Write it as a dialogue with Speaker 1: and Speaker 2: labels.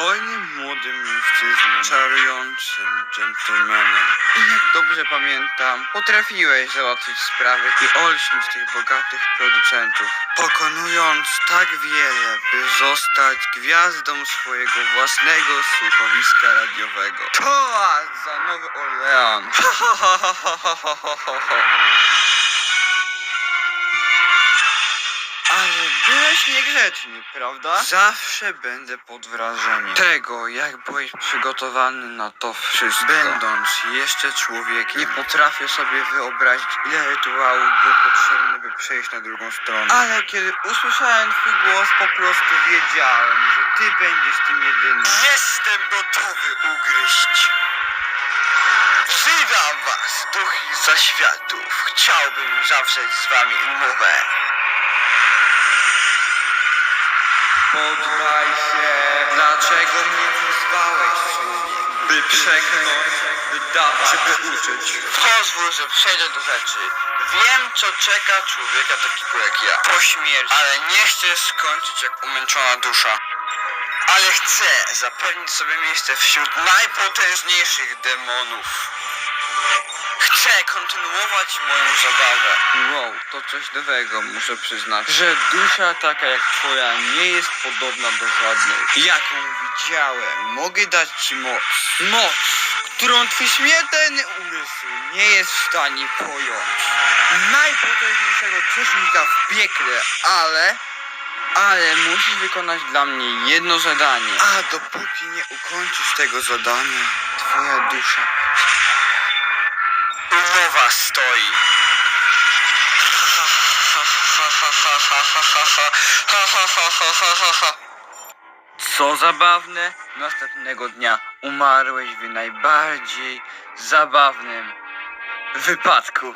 Speaker 1: Dostojnym młodym mężczyzną, czarującym dżentelmenem. I jak dobrze pamiętam, potrafiłeś załatwić sprawy i olśnić tych bogatych producentów, pokonując tak wiele, by zostać gwiazdą swojego własnego słuchowiska radiowego. Toa za Nowy Orlean! byłeś niegrzeczny, prawda? Zawsze będę pod wrażeniem tego, jak byłeś przygotowany na to wszystko. Będąc jeszcze człowiekiem, nie potrafię sobie wyobrazić, ile rytuałów było potrzebne, by przejść na drugą stronę. Ale kiedy usłyszałem twój głos, po prostu wiedziałem, że ty będziesz tym jedynym. Jestem gotowy ugryźć. Witam was, duchy zaświatów. Chciałbym zawrzeć z wami umowę. Poddaj się. Dlaczego mnie człowieku? By przekląć, by dawać, by uczyć? Pozwól, że przejdę do rzeczy. Wiem, co czeka człowieka takiego jak ja. Po śmierci. Ale nie chcę skończyć jak umęczona dusza. Ale chcę zapewnić sobie miejsce wśród najpotężniejszych demonów. Chcę kontynuować moją zabawę. Wow, to coś nowego, muszę przyznać. Że dusza taka jak twoja nie jest podobna do żadnej. Jaką widziałem, mogę dać ci moc. Moc, którą twój śmiertelny umysł nie jest w stanie pojąć. Najpotężniejszego grzesznika w piekle, ale... Ale musisz wykonać dla mnie jedno zadanie. A dopóki nie ukończysz tego zadania, twoja dusza Umowa stoi. Co zabawne, następnego dnia umarłeś w najbardziej zabawnym wypadku.